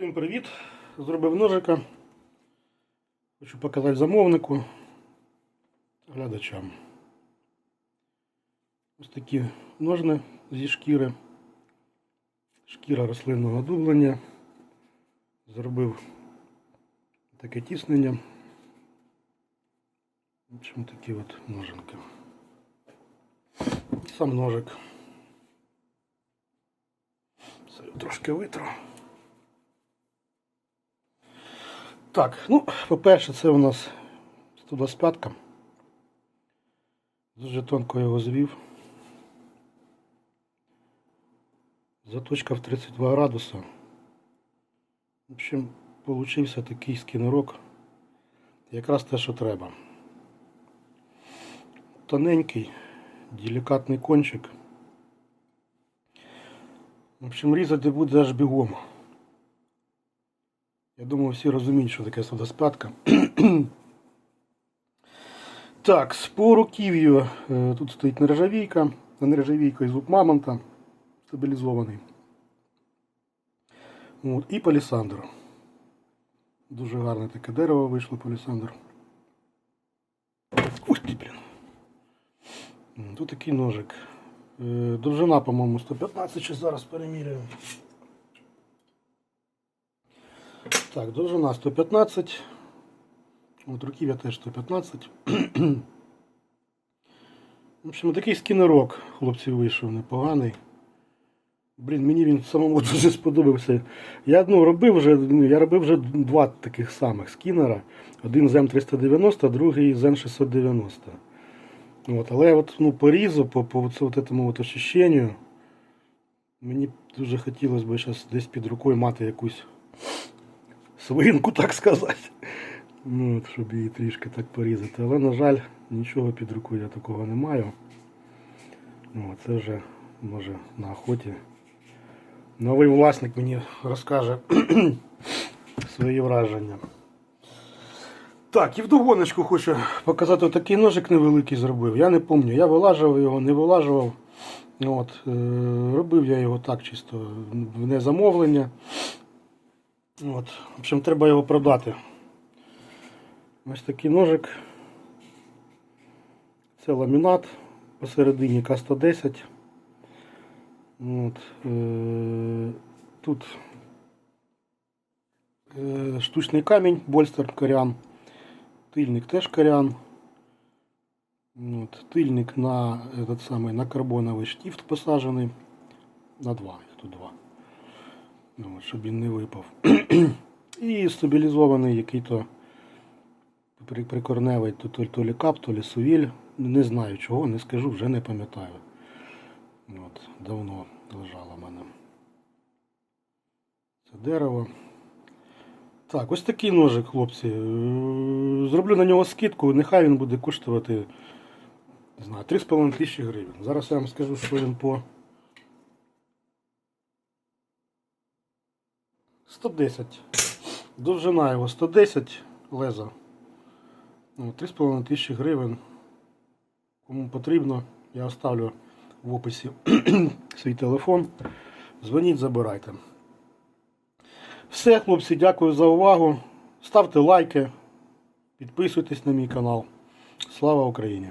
Всім привіт! Зробив ножика. Хочу показати замовнику глядачам. Ось такі ножни зі шкіри. Шкіра рослинного дублення. Зробив таке тіснення. В общем, такі от ножинки. Сам ножик. Це трошки витру. Так, ну, по-перше, це у нас 125 Дуже тонко його звів. Заточка в 32 градуса. В общем, получився такий скінерок. Якраз те, що треба. Тоненький, делікатний кончик. В общем, різати буде аж бігом. Я думаю, всі розуміють, що таке содоспятка. так, по руків'ю е, тут стоїть нержавійка. На нержавійкою зуб мамонта стабілізований. От, і палісандр. Дуже гарне таке дерево вийшло палісандр. Ух ти, блін. Тут такий ножик. Е, Довжина, по-моєму, 115, чи зараз переміряю. Так, довжина 115. От руків'я теж 115. В общем, такий скінерок хлопців вийшов непоганий. Блін, мені він самому дуже сподобався. Я ну, робив вже, ну, я робив вже два таких самих скінера. Один з М390, другий з Н690. От, але от, ну, по різу, по, по от от ощущенню, мені дуже хотілося б зараз десь під рукою мати якусь свинку, так сказати. Ну, от, щоб її трішки так порізати. Але, на жаль, нічого під рукою я такого не маю. Ну, це вже може на охоті. Новий власник мені розкаже свої враження. Так, і вдогоночку хочу показати отакий ножик невеликий зробив. Я не пам'ятаю, я вилажував його, не вилажував. От, е, робив я його так чисто в незамовлення. От, в общем, треба його продати. Ось такий ножик. Це ламінат посередині К110. От, е, тут е, штучний камінь, больстер корян. Тильник теж корян. От, тильник на этот самий, на карбоновий штифт посаджений. На два, їх тут два. Ну, щоб він не випав. І стабілізований який-то прикорневий то, то, то лі кап, то лі сувіль. Не знаю чого, не скажу, вже не пам'ятаю. От, давно лежало в мене. Це дерево. Так, ось такий ножик, хлопці. Е, Зроблю на нього скидку, нехай він буде коштувати не знаю, 3,5 тисячі гривень. Зараз я вам скажу, що він по 110. Довжина його 110 леза. Ну, 3,5 тисячі гривень. Кому потрібно, я оставлю в описі свій телефон. Дзвоніть, забирайте. Все, хлопці, дякую за увагу. Ставте лайки, підписуйтесь на мій канал. Слава Україні!